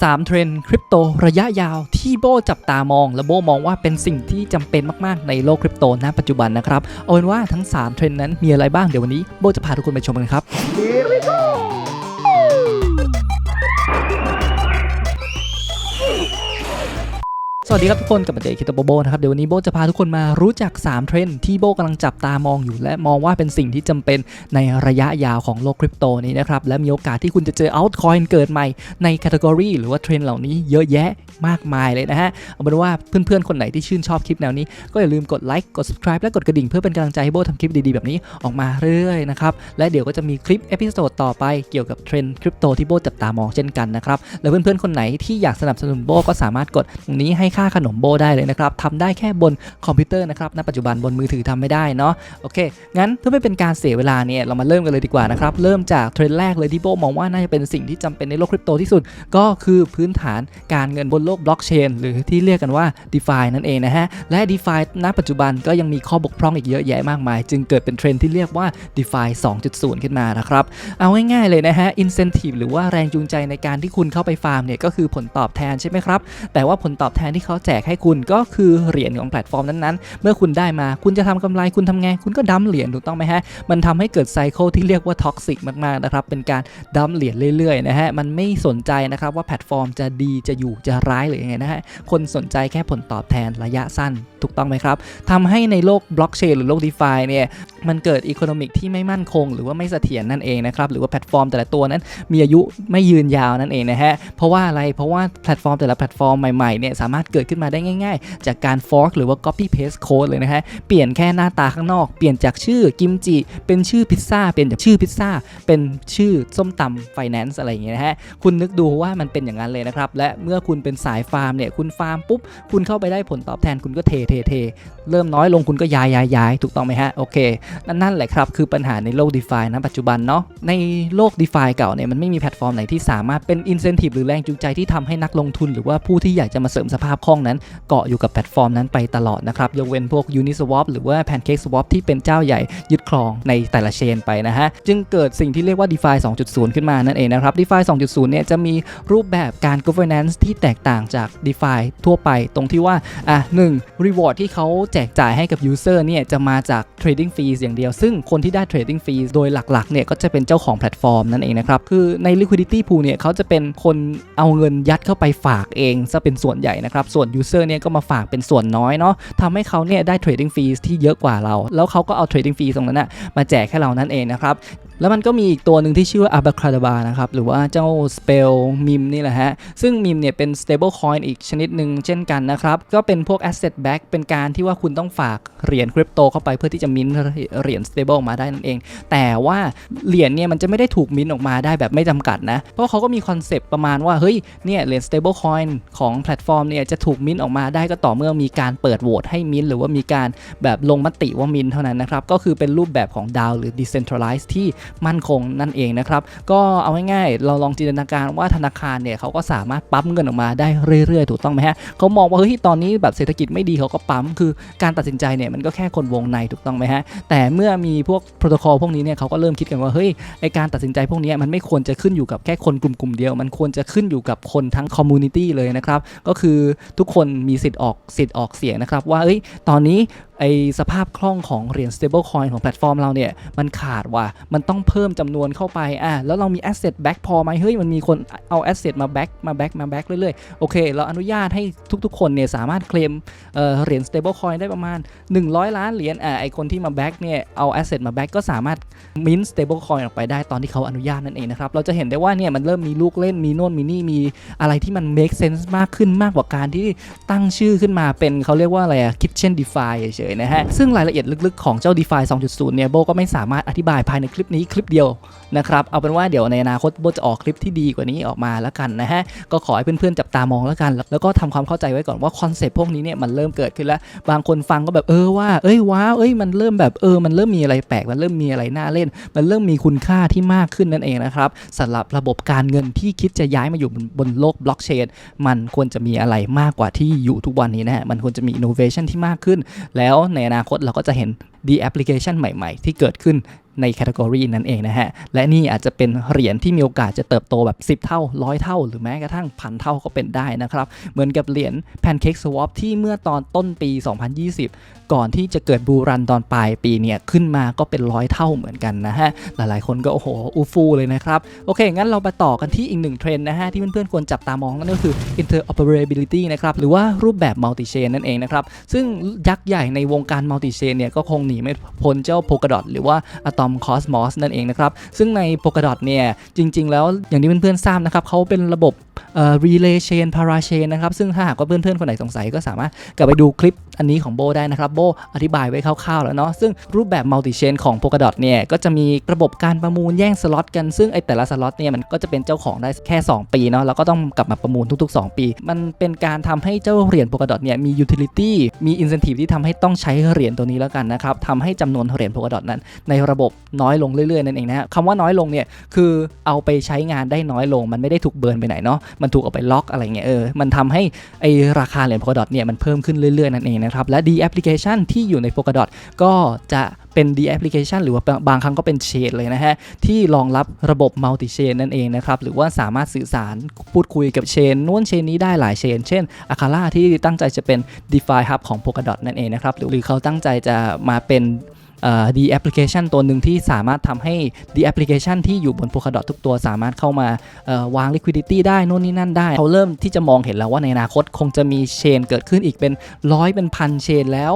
3 เทรนด์คริปโตระยะยาวที่โบจับตามอง และโบมองว่าเป็นสิ่งที่จำเป็นมากๆ ในโลกคริปโตณปัจจุบันนะครับ เอาเป็นว่าทั้ง 3 เทรนด์นั้นมีอะไรบ้างเดี๋ยววันนี้โบจะพาทุกคนไปชมกันครับ สวัสดีครับทุกคนกับเจคิโตโบโบนะครับเดี๋ยววันนี้โบจะพาทุกคนมารู้จัก 3 เทรนด์ที่โบกำลังจับตามองอยู่ และมองว่าเป็นสิ่งที่จำเป็นในระยะยาวของโลกคริปโตนี้นะครับและมีโอกาสที่คุณจะเจอ altcoin เกิดใหม่ในแคตตากรีหรือว่าเทรนด์เหล่านี้เยอะแยะมากมายเลยนะฮะเอาเป็นว่าเพื่อนๆคนไหนที่ชื่นชอบคลิปแนวนี้ ก็อย่าลืมกดไลค์กด subscribe และกดกระดิ่งเพื่อเป็นกำลังใจให้โบทำคลิปดีๆแบบนี้ออกมาเรื่อยๆนะครับและเดี๋ยวก็จะมีคลิปเอพิโซดต่อไปเกี่ยวกับเทรนด์คริปโตที่โบจับตามองเช่นกันนะครับและเพื่อนๆคนไหนที่อยากสนับสนุนโบก็สามารถกดตรงนี้ให้ค่าขนมโบได้เลยนะครับทำได้แค่บนคอมพิวเตอร์นะครับณปัจจุบันบนมือถือทำไม่ได้เนาะโอเค งั้นเพื่อไม่เป็นการเสียเวลาเนี่ยเรามาเริ่มกันเลยดีกว่านะครับเริ่มจากเทรนด์แรกเลยที่โบมองว่าน่าจะเป็นสิ่งที่จำเป็นในโลกคริปโตที่สุด ก็คือพื้นฐานการเงินบนโลกบล็อกเชนหรือที่เรียกกันว่า d e f i นั่นเองนะฮะและ d e f i ณ ปัจจุบันก็ยังมีข้อบกพร่องอีกเยอะแยะมากมาย จึงเกิดเป็นเทรนด์ที่เรียกว่า d e f i 2.0 ขึ้นมานะครับเอาง่ายๆเลยนะฮะ incentive หรือว่าแรงจูงใจในการที่คุณเข้าไปฟาร์มเนี่ยก็คือผลตอบแทนใช่ไหมครับแต่ว่าผลตอบแทนที่เขาแจกให้คุณก็คือเหรียญของแพลตฟอร์มนั้นๆ เมื่อคุณได้มาคุณจะทำกำไรคุณทำไง คุณก็ดัมเหรียญถูกต้องไหมฮะ มันทำให้เกิดไซเคิลที่เรียกว่าท็อกซิกมากๆนะครับ เป็นการดัมเหรียญเรื่อยๆนะฮะ มันไม่สนใจนะครับว่าแพลตฟอร์มจะดีจะอยู่จะร้ายหรือยังไงนะฮะ คนสนใจแค่ผลตอบแทนระยะสั้นถูกต้องไหมครับทำให้ในโลกบล็อกเชนหรือโลก d e f i เนี่ยมันเกิดอีโคโนมิกที่ไม่มั่นคง หรือว่าไม่เสถียรนั่นเองนะครับ หรือว่าแพลตฟอร์มแต่ละตัวนั้นมีอายุไม่ยืนยาวนั่นเองนะฮะ เพราะว่าอะไร เพราะว่าแพลตฟอร์มแต่ละแพลตฟอร์มใหม่ๆเนี่ยสามารถเกิดขึ้นมาได้ง่ายๆ จากการ fork หรือว่า copy paste code เลยนะฮะ เปลี่ยนแค่หน้าตาข้างนอก เปลี่ยนจากชื่อกิมจิเป็นชื่อพิซซ่าเปลี่ยนจากชื่อพิซซ่าเป็นชื่อส้มตำ finance อะไรอย่างเงี้ยนะฮะคุณนึกดูว่ามันเป็นอย่างนั้นเลยนะครับและเมื่อคุณเป็นสายฟาร์มเนี่ยคุณฟาร์มปุ๊บคุณเข้าไปได้ผลตอบแทนคุณก็เทเทเท เริ่มน้อยลงคุณก็ย้ายย้ายย้ายถูกต้องไหมฮะโอเคนั่นนั่นแหละครับคือปัญหาในโลก d e f i นะปัจจุบันเนาะในโลก d e f i เก่าเนี่ยมันไม่มีแพลตฟอร์มไหนที่สามารถเป็น incentive หรือแรงจูงใจที่ทำให้นักลงทุน หรือว่าผู้ที่อยากจะมาเสริมสภาพคล่องนั้น เกาะอยู่กับแพลตฟอร์มนั้นไปตลอดนะครับยกเว้นพวก Uniswap หรือว่า PancakeSwap ที่เป็นเจ้าใหญ่ยึดครองในแต่ละเชนไปนะฮะจึงเกิดสิ่งที่เรียกว่า DeFi 2.0 ขึ้นมานั่นเองนะครับ DeFi 2.0 เนี่ยจะมีรูปแบบการ governance ที่แตกต่างจาก DeFi ทั่วไปตรงที่ว่าอะหนึ่ง reward ที่เขาแจกจ่ายให้กับ user เนี่ยจะมาจาก trading fees อย่างเดียว ซึ่งคนที่ได้ trading fees โดยหลักๆเนี่ยก็จะเป็นเจ้าของแพลตฟอร์มนั่นเองนะครับคือใน liquidity pool เนี่ยเขาจะเป็นคนเอาเงินยัดเข้าไปฝากเองซะเป็นส่วนใหญ่นะครับส่วน user เนี่ยก็มาฝากเป็นส่วนน้อยเนาะทำให้เขาเนี่ยได้ trading fees ที่เยอะกว่าเรา แล้วเขาก็เอา trading fees ตรงนั้นนะมาแจกให้เรานั่นเองนะครับแล้วมันก็มีอีกตัวหนึ่งที่ชื่อว่า Abracadabra นะครับ หรือว่าเจ้า Spell Meme นี่แหละฮะ ซึ่ง Meme เนี่ยเป็น stable coin อีกชนิดหนึ่งเช่นกันนะครับ ก็เป็นพวก asset back เป็นการที่ว่าคุณต้องฝากเหรียญคริปโตเข้าไปเพื่อที่จะมิ้นเหรียญ stable ออกมาได้นั่นเอง แต่ว่าเหรียญเนี่ยมันจะไม่ได้ถูกมิ้นออกมาได้แบบไม่จำกัดนะ เพราะเขาก็มีคอนเซปต์ประมาณว่า เฮ้ย เนี่ยเหรียญ stable coin ของแพลตฟอร์มเนี่ยจะถูกมิ้นออกมาได้ก็ต่อเมื่อมีการเปิดโหวตให้มิ้นหรือว่ามีการแบบลงมติว่ามิ้นเท่านั้นนะครับ ก็คือเป็นรูปแบบของ DAO หรือ decentralized ที่มั่นคงนั่นเองนะครับ ก็เอาง่ายๆเราลองจินตนาการว่าธนาคารเนี่ยเขาก็สามารถปั๊มเงินออกมาได้เรื่อยๆ ถูกต้องไหมฮะเขามองว่าเฮ้ยตอนนี้แบบเศรษฐกิจไม่ดีเขาก็ปั๊มคือการตัดสินใจเนี่ยมันก็แค่คนวงในถูกต้องไหมฮะแต่เมื่อมีพวกโปรโตคอลพวกนี้เนี่ยเขาก็เริ่มคิดกันว่าเฮ้ยไอการตัดสินใจพวกนี้มันไม่ควรจะขึ้นอยู่กับแค่คนกลุ่มๆเดียว มันควรจะขึ้นอยู่กับคนทั้งคอมมูนิตี้เลยนะครับก็คือทุกคนมีสิทธิ์ออกสิทธิ์ออกเสียงนะครับว่าเอ้ยตอนนี้ไอสภาพคล่องของเหรียญ stable coin ของแพลตฟอร์มเราเนี่ยมันขาดว่ะ มันต้องเพิ่มจำนวนเข้าไปอะแล้วเรามี asset back พอไหมเฮ้ย มันมีคนเอา asset มา back มา back มา back เรื่อยๆ โอเค เราอนุญาตให้ทุกๆ คนเนี่ยสามารถเคลมเเหรียญ stable coin ได้ประมาณ 100 ล้านเหรียญอะไอคนที่มา back เนี่ยเอา asset มา back ก็สามารถ mint stable coin ออกไปได้ตอนที่เขาอนุญาตนั่นเองนะครับ เราจะเห็นได้ว่าเนี่ยมันเริ่มมีลูกเล่นมีโน่นมีนี่มีอะไรที่มัน make sense มากขึ้นมากกว่าการที่ตั้งชื่อขึ้นมาเป็นเขาเรียกว่าอะไรอะ kitchen defi เฉยๆนะฮะ ซึ่งรายละเอียดลึกๆของเจ้า DeFi 2.0 เนี่ยโบก็ไม่สามารถอธิบายภายในคลิปนี้คลิปเดียวนะครับ เอาเป็นว่าเดี๋ยวในอนาคตโบจะออกคลิปที่ดีกว่านี้ออกมาแล้วกันนะฮะ ก็ขอให้เพื่อนๆจับตามองแล้วกัน แล้วก็ทำความเข้าใจไว้ก่อนว่าคอนเซปต์พวกนี้เนี่ยมันเริ่มเกิดขึ้นแล้วบางคนคนฟังก็แบบเออว่า เอ้ยว้าวเอ้ยมันเริ่มแบบเออมันเริ่มมีอะไรแปลกมันเริ่มมีอะไรน่าเล่น มันเริ่มมีคุณค่าที่มากขึ้นนั่นเองนะครับสำหรับระบบการเงินที่คิดจะย้ายมาอยู่บนโลกบล็อกเชนมันควรจะมีอะไรมากกว่าที่อยู่ทุกวันนี้นะฮะมันควรจะมีอินโนเวชันที่มากขึ้น แล้วในอนาคตเราก็จะเห็นดีแอปพลิเคชันใหม่ ๆ ที่เกิดขึ้น ในแคตตากรีนั้นเองนะฮะ และนี่อาจจะเป็นเหรียญที่มีโอกาสจะเติบโตแบบ 10 เท่า 100 เท่า หรือแม้กระทั่งพันเท่าก็เป็นได้นะครับ เหมือนกับเหรียญแพนเค้กสวอปที่เมื่อตอนต้นปี 2020 ก่อนที่จะเกิดบูรันตอนปลายปีเนี่ยขึ้นมาก็เป็นร้อยเท่าเหมือนกันนะฮะ หลายๆ คนก็โอ้โหอูฟูเลยนะครับ โอเค งั้นเราไปต่อกันที่อีกหนึ่งเทรนด์นะฮะ ที่เพื่อนๆควรจับตามองนั่นก็คือ interoperability นะครับ หรือว่ารูปแบบ multi chain นั่นเองนะครับ ซึ่งยักษ์ใหญ่ในวงการ multi chain เนี่ยก็คงหนีไม่พ้นเจ้า Polkadot หรือว่า Atom Cosmos นั่นเองนะครับ ซึ่งใน Polkadot เนี่ยจริง ๆ แล้วอย่างที่เพื่อนๆทราบนะครับเขาเป็นระบบเอ่อ relay chain para chain นะครับซึ่งถ้าหากว่าเพื่อนๆคนไหนสงสัยก็สามารถกลับไปดูคลิปอันนี้ของโบได้นะครับโบอธิบายไว้คร่าวๆแล้วเนาะซึ่งรูปแบบ multi chain ของ Polkadot เนี่ยก็จะมีระบบการประมูลแย่งสล็อตกันซึ่งไอแต่ละสล็อตเนี่ยมันก็จะเป็นเจ้าของได้แค่ 2 ปีเนาะแล้วก็ต้องกลับมาประมูลทุก ๆ 2 ปี มันเป็นการทำให้เจ้าเหรียญ Polkadot เนี่ยมี utility มี incentive ที่ทำให้ต้องใช้เหรียญตัวนี้แล้วกันนะครับทำให้จำนวนเหรียญ Polkadot นั้น ในระบบน้อยลงเรื่อยๆนั่นเองนะคำว่าน้อยลงเนี่ยคือเอาไปใช้งานได้น้อยลง มันไม่ได้ถูกเบิร์นไปไหนเนาะมันถูกเอาไปล็อกอะไรเงี้ยเออมันทำให้ไอราคาเหรียญ Polkadot เนี่ยมันเพิ่มขึ้นเรื่อยๆนั่นเองนะครับและ Application ที่อยู่ใน Polkadot ก็จะเป็น D application หรือว่าบางครั้งก็เป็นเชนเลยนะฮะ ที่รองรับระบบ multi chain นั่นเองนะครับ หรือว่าสามารถสื่อสารพูดคุยกับเชนนู้นเชนนี้ได้หลายเชน เช่น a c a l a ที่ตั้งใจจะเป็น DeFi Hub ของ Polkadot นั่นเองนะครับ หรือเขาตั้งใจจะมาเป็น ดีแอปพลิเคชันตัวหนึ่งที่สามารถทำให้ดีแอปพลิเคชันที่อยู่บน Polkadot ทุกตัวสามารถเข้ามาวาง liquidity ได้นู่นนี่นั่นได้ เขาเริ่มที่จะมองเห็นแล้วว่าในอนาคตคงจะมีเชนเกิดขึ้นอีกเป็นร้อยเป็นพันเชนแล้ว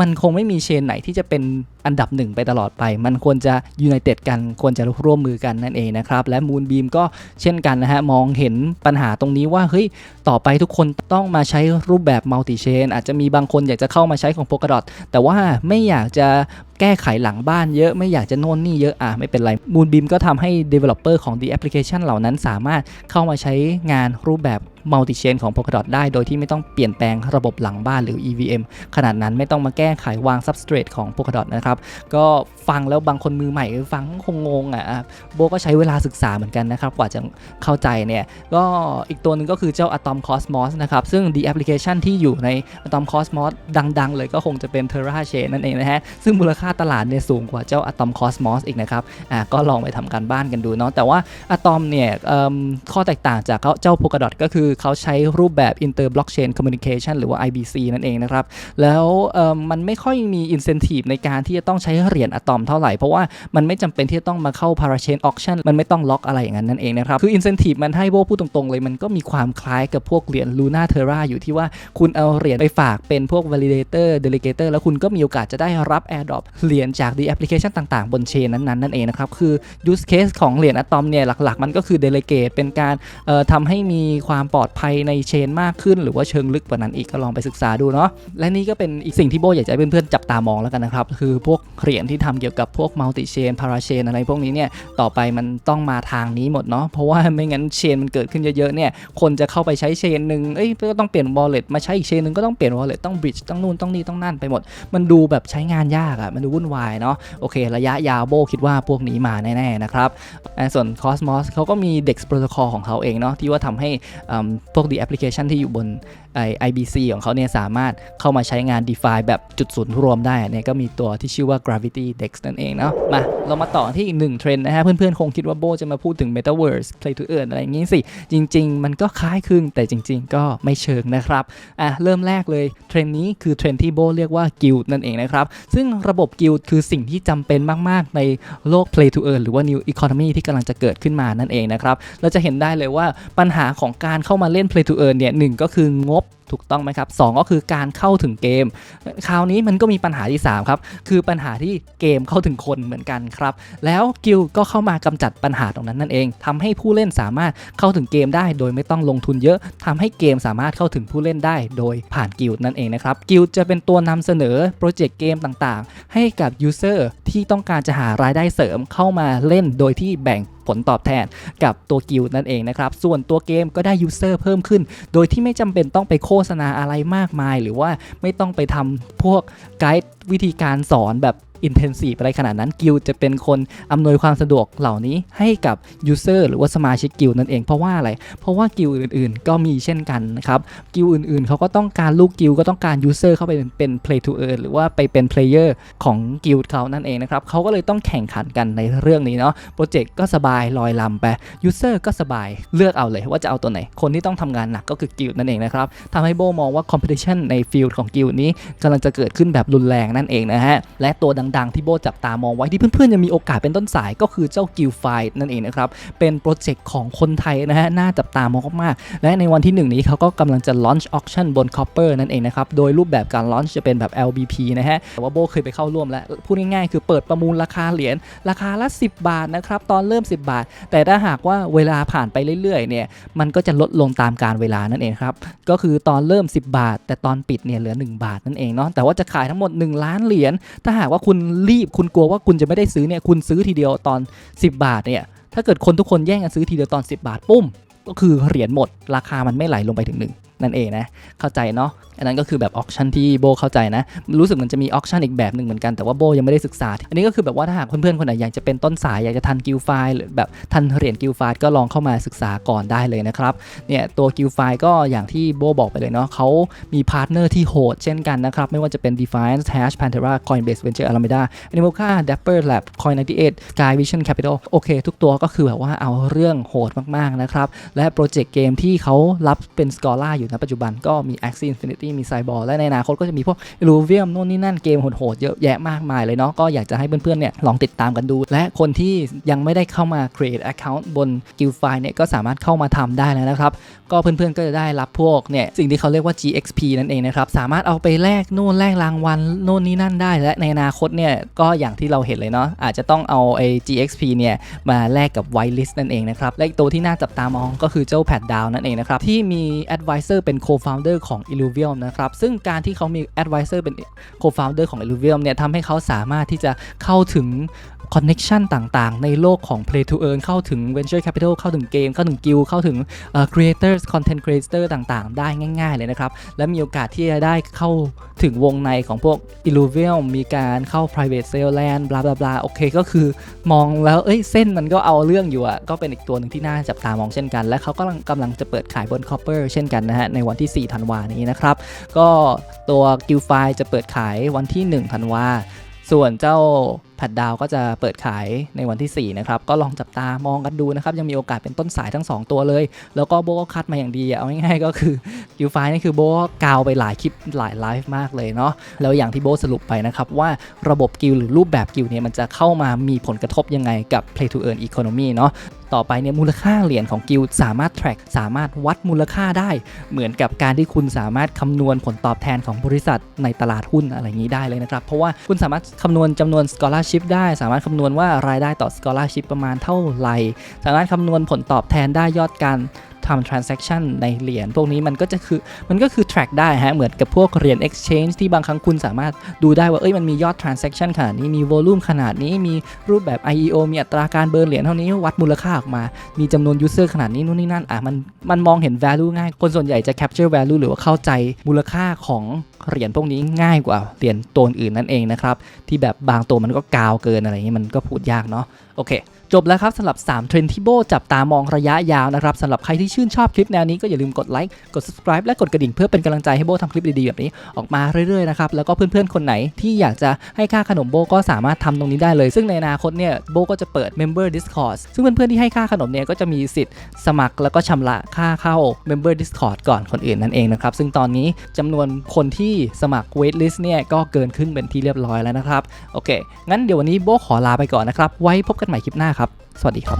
มันคงไม่มีเชนไหนที่จะเป็นอันดับหนึ่งไปตลอดไป มันควรจะยูไนเต็ดกันควรจะร่วมมือกันนั่นเองนะครับ และ Moonbeam ก็เช่นกันนะฮะ มองเห็นปัญหาตรงนี้ว่า เฮ้ย ต่อไปทุกคนต้องมาใช้รูปแบบ multi chain อาจจะมีบางคนอยากจะเข้ามาใช้ของ Polkadot แต่ว่าไม่อยากจะแก้ไขหลังบ้านเยอะไม่อยากจะโน่นนี่เยอะอะไม่เป็นไร Moonbeam ก็ทำให้ developer ของ the application เหล่านั้นสามารถเข้ามาใช้งานรูปแบบ multi chain ของ Polkadot ได้โดยที่ไม่ต้องเปลี่ยนแปลงระบบหลังบ้านหรือ EVM ขนาดนั้นไม่ต้องมาแก้ไขวาง substrate ของ Polkadot นะครับก็ฟังแล้วบางคนมือใหม่ฟังคงงงอะโบก็ใช้เวลาศึกษาเหมือนกันนะครับกว่าจะเข้าใจเนี่ยก็อีกตัวหนึ่งก็คือเจ้า Atom Cosmos นะครับ ซึ่ง the application ที่อยู่ใน Atom Cosmos ดัง ๆ เลยก็คงจะเป็น Terra Chain นั่นเองนะฮะ ซึ่งมูลค่าตลาดเนี่ยสูงกว่าเจ้า Atom Cosmos อีกนะครับอะก็ลองไปทำการบ้านกันดูเนาะแต่ว่า Atom เนี่ยข้อแตกต่างจากเจ้า Polkadot ก็คือเขาใช้รูปแบบ Inter Blockchain Communication หรือว่า IBC นั่นเองนะครับ แล้วมันไม่ค่อยมี incentive ในการที่จะต้องใช้เหรียญอะตอมเท่าไหร่ เพราะว่ามันไม่จำเป็นที่จะต้องมาเข้า parachain auction มันไม่ต้องล็อกอะไรอย่างนั้นนั่นเองนะครับคือ incentive มันให้โบพูดตรงๆเลยมันก็มีความคล้ายกับพวกเหรียญ Luna Terra อยู่ที่ว่าคุณเอาเหรียญไปฝากเป็นพวก validator delegator แล้วคุณก็มีโอกาสจะได้รับ airdrop เหรียญจาก the application ต่างๆ บนเชนนั้นๆนั่นเองนะครับคือ use case ของเหรียญอะตอมเนี่ยหลักๆ มันก็คือ delegate เป็นการเอ่อทำให้มีความปลอดภัยในเชนมากขึ้น หรือว่าเชิงลึกกว่านั้นอีกก็ลองไปศึกษาดูเนาะและนี่ก็เป็นอีกสิ่งที่โบอยากจะให้เพื่อนๆจับตามองแล้วกันนะครับคือพวกเหรียญที่ทำเกี่ยวกับพวก multi chain para chain อะไรพวกนี้เนี่ยต่อไปมันต้องมาทางนี้หมดเนาะเพราะว่าไม่งั้นเชนมันเกิดขึ้นเยอะๆเนี่ยคนจะเข้าไปใช้เชนหนึ่งเอ้ยก็ต้องเปลี่ยน wallet มาใช้อีกเชนหนึ่งก็ต้องเปลี่ยน wallet ต้อง bridge ต้องนู่นต้องนี่ต้องนั่นไปหมด มันดูแบบใช้งานยากอะ่ะมันดูวุ่นวายเนาะโอเค ระยะยาวโบคิดว่าพวกนี้มาแน่ๆนะครับอ่าส่วน Cosmos เขาก็มี DEX protocol ของเขาเองเนาะที่ว่าทำให้พวก the application ที่อยู่บนไอ IBC ของเขาเนี่ยสามารถเข้ามาใช้งาน DeFi แบบจุดศูนย์รวมได้เนี่ยก็มีตัวที่ชื่อว่า Gravity Dex นั่นเองเนาะมาเรามาต่อที่อีกหนึ่งเทรนด์นะฮะ เพื่อนๆ คงคิดว่าโบจะมาพูดถึง Metaverse Play to Earn อะไรอย่างงี้สิ จริง ๆ มันก็คล้ายคลึงแต่จริง ๆ ก็ไม่เชิงนะครับอะเริ่มแรกเลยเทรนด์นี้คือเทรนด์ที่โบเรียกว่า Guild นั่นเองนะครับซึ่งระบบ Guild คือสิ่งที่จำเป็นมาก ๆ ในโลก Play to Earn หรือว่า New Economy ที่กำลังจะเกิดขึ้นมานั่นเองนะครับเราจะเห็นได้เลยว่าปัญหาของการเข้ามาเล่น Play to Earn เนี่ยหนึ่งก็คืองบถูกต้องไหมครับสองก็คือการเข้าถึงเกม คราวนี้มันก็มีปัญหาที่ 3 ครับ คือปัญหาที่เกมเข้าถึงคนเหมือนกันครับ แล้วกิลก็เข้ามากำจัดปัญหาตรงนั้นนั่นเองทำให้ผู้เล่นสามารถเข้าถึงเกมได้ โดยไม่ต้องลงทุนเยอะทำให้เกมสามารถเข้าถึงผู้เล่นได้ โดยผ่านกิลนั่นเองนะครับ กิลจะเป็นตัวนำเสนอโปรเจกต์เกมต่างๆ ให้กับยูเซอร์ที่ต้องการจะหารายได้เสริมเข้ามาเล่นโดยที่แบ่ง ผลตอบแทนกับตัวกิลนั่นเองนะครับ ส่วนตัวเกมก็ได้ยูเซอร์เพิ่มขึ้น โดยที่ไม่จำเป็นต้องไปโฆษณาอะไรมากมาย หรือว่าไม่ต้องไปทำพวกไกด์วิธีการสอนแบบ intensive อะไรขนาดนั้นกิลจะเป็นคนอำนวยความสะดวกเหล่านี้ให้กับ user หรือว่าสมาชิกกิลนั่นเองเพราะว่าอะไร เพราะว่ากิลอื่นๆ ก็มีเช่นกันนะครับกิลอื่นๆ เขาก็ต้องการลูกกิลก็ต้องการ user เข้าไปเป็นเป็น play to earn หรือว่าไปเป็น player ของกิลเขานั่นเองนะครับเขาก็เลยต้องแข่งขันกันในเรื่องนี้เนาะโปรเจกต์ก็สบายลอยลำไป user ก็สบายเลือกเอาเลยว่าจะเอาตัวไหน คนที่ต้องทำงานหนักก็คือกิลนั่นเองนะครับทำให้โบมองว่า competition ในฟิลด์ของกิลนี้กำลังจะเกิดขึ้นแบบรุนแรงนั่นเองนะฮะและตัวดังๆ ที่โบจับตามองไว้ที่เพื่อนๆยังมีโอกาสเป็นต้นสายก็คือเจ้ากิลไฟนั่นเองนะครับเป็นโปรเจกต์ของคนไทยนะฮะน่าจับตามองมากๆและในวันที่ 1 นี้เขาก็กำลังจะ launch auction บน Copper นั่นเองนะครับโดยรูปแบบการ launch จะเป็นแบบ LBP นะฮะแต่ว่าโบเคยไปเข้าร่วมแล้วพูดง่ายๆคือเปิดประมูลราคาเหรียญราคาละ 10 บาทนะครับตอนเริ่ม 10 บาท แต่ถ้าหากว่าเวลาผ่านไปเรื่อยๆเนี่ยมันก็จะลดลงตามการเวลานั่นเองครับก็คือตอนเริ่ม 10 บาท แต่ตอนปิดเนี่ยเหลือ 1 บาทนั่นเองเนาะแต่ว่าจะขายทั้งหมด 1 ล้านเหรียญถ้าหากว่าคุณรีบคุณกลัวว่าคุณจะไม่ได้ซื้อเนี่ยคุณซื้อทีเดียวตอน 10 บาทเนี่ยถ้าเกิดคนทุกคนแย่งกันซื้อทีเดียวตอน 10 บาทปุ้ม ก็คือเหรียญหมด ราคามันไม่ไหลลงไปถึงหนึ่ง นั่นเองนะ เข้าใจเนาะ อันนั้นก็คือแบบออคชั่นที่โบเข้าใจนะ รู้สึกมันจะมีออคชั่นอีกแบบหนึ่งเหมือนกัน แต่ว่าโบยังไม่ได้ศึกษา อันนี้ก็คือแบบว่าถ้าหากเพื่อนๆคนไหนอยากจะเป็นต้นสายอยากจะทันกิลไฟหรือแบบทันเหรียญกิลไฟก็ลองเข้ามาศึกษาก่อนได้เลยนะครับ เนี่ยตัวกิลไฟก็อย่างที่โบบอกไปเลยเนาะเขามีพาร์ทเนอร์ที่โหดเช่นกันนะครับ ไม่ว่าจะเป็น Defiance Hash Pantera Coinbase Venture Alameda Animoca Dapper Lab Coin98 Sky Vision Capital โอเค ทุกตัวก็คือแบบว่าเอาเรื่องโหดมากๆนะครับและโปรเจกต์เกมที่เขารับเป็นสกอร่าอยู่ณปัจจุบันก็มี Axie Infinity มี Cyborg และในอนาคตก็จะมีพวก i l u v i u m นู่นนี่นั่นเกมโหดๆเยอะแยะมากมายเลยเนาะก็อยากจะให้เพื่อนๆเนี่ยลองติดตามกันดู และคนที่ยังไม่ได้เข้ามา create account บน Guildfy เนี่ยก็สามารถเข้ามาทำได้แล้วนะครับ ก็เพื่อนๆก็จะได้รับพวกเนี่ยสิ่งที่เขาเรียกว่า GXP นั่นเองนะครับสามารถเอาไปแลกนู่นแลกรางวัลโน่นนี่นั่นได้และในอนาคตเนี่ยก็อย่างที่เราเห็นเลยเนาะอาจจะต้องเอาไอ้ GXP เนี่ยมาแลกกับ whitelist นั่นเองนะครับและอีกตัวที่น่าจับตามองก็คือเจ้า Pad Down นั่นเองนะครับที่มี advisor เป็น co-founder ของ Illuvium นะครับ ซึ่งการที่เขามี advisor เป็น co-founder ของ Illuvium เนี่ยทำให้เขาสามารถที่จะเข้าถึงคอนเน็ชันต่างๆ ในโลกของ Play to Earn เข้าถึง Venture Capital เข้าถึงเกม เข้าถึงกิลเข้าถึง Creators Content Creator ต่างๆ ได้ง่าย ๆ เลยนะครับ และมีโอกาสที่จะได้เข้าถึงวงในของพวก Illuvium มีการเข้า Private Sale Land บลาบลาบลาโอเคก็คือมองแล้วเอ้ยเส้นมันก็เอาเรื่องอยู่อะก็เป็นอีกตัวหนึ่งที่น่าจับตามองเช่นกัน และเขากำลังกำลังจะเปิดขายบน Copper เช่นกันนะฮะในวันที่ 4 ธันวานี้นะครับ ก็ตัวกิลไฟจะเปิดขายวันที่ 1 ธันวา ส่วนเจ้า แพดดาวก็จะเปิดขายในวันที่ 4 นะครับ ก็ลองจับตามองกันดูนะครับ ยังมีโอกาสเป็นต้นสายทั้ง 2 ตัวเลย แล้วก็โบก็คัดมาอย่างดีเอาง่ายๆก็คือกิลไฟนี่คือโบก็กาวไปหลายคลิปหลายไลฟ์มากเลยเนาะแล้วอย่างที่โบสรุปไปนะครับ ว่าระบบกิลหรือรูปแบบกิลเนี่ยมันจะเข้ามามีผลกระทบยังไงกับ Play to Earn Economy เนาะต่อไปเนี่ยมูลค่าเหรียญของกิลสามารถ track สามารถวัดมูลค่าได้ เหมือนกับการที่คุณสามารถคำนวณผลตอบแทนของบริษัทในตลาดหุ้นอะไรอย่างนี้ได้เลยนะครับ เพราะว่าคุณสามารถคำนวณจำนวน scholarship ได้ สามารถคำนวณว่ารายได้ต่อ scholarship ประมาณเท่าไหร่ สามารถคำนวณผลตอบแทนได้ยอดการ ทำ transaction ในเหรียญพวกนี้มันก็จะคือมันก็คือ track ได้ฮะ เหมือนกับพวกเหรียญ exchange ที่บางครั้งคุณสามารถดูได้ว่าเอ้ยมันมียอด transaction ขนาดนี้มี volume ขนาดนี้มีรูปแบบ IEO มีอัตราการเบิร์นเหรียญเท่านี้วัดมูลค่าออกมา มีจำนวน user ขนาดนี้นู่นนี่นั่นอะมันมันมองเห็น value ง่าย คนส่วนใหญ่จะ capture value หรือว่าเข้าใจมูลค่าของเหรียญพวกนี้ง่ายกว่าเหรียญตัวอื่นนั่นเองนะครับที่แบบบางตัวมันก็กาวเกินอะไรอย่างนี้มันก็พูดยากเนาะโอเค จบแล้วครับสำหรับ 3 เทรนด์ที่โบจับตามองระยะยาวนะครับสำหรับใครที่ชื่นชอบคลิปแนวนี้ก็อย่าลืมกดไลค์กด subscribe และกดกระดิ่งเพื่อเป็นกำลังใจให้โบทำคลิปดีๆแบบนี้ออกมาเรื่อยๆนะครับแล้วก็เพื่อนๆคนไหนที่อยากจะให้ค่าขนมโบก็สามารถทำตรงนี้ได้เลย ซึ่งในอนาคตเนี่ยโบก็จะเปิด Member Discord ซึ่งเพื่อนๆที่ให้ค่าขนมเนี่ยก็จะมีสิทธิ์สมัครแล้วก็ชำระค่าเข้า Member Discord ก่อนคนอื่นนั่นเองนะครับซึ่งตอนนี้จำนวนคนที่สมัคร waitlist เนี่ยก็เกินครึ่งเป็นที่เรียบร้อยแล้วนะครับโอเคงั้นเดี๋ยววันนี้โบขอลาไปก่อนนะครับไว้พบกันใหม่คลิปหน้าครับ สวัสดีครับ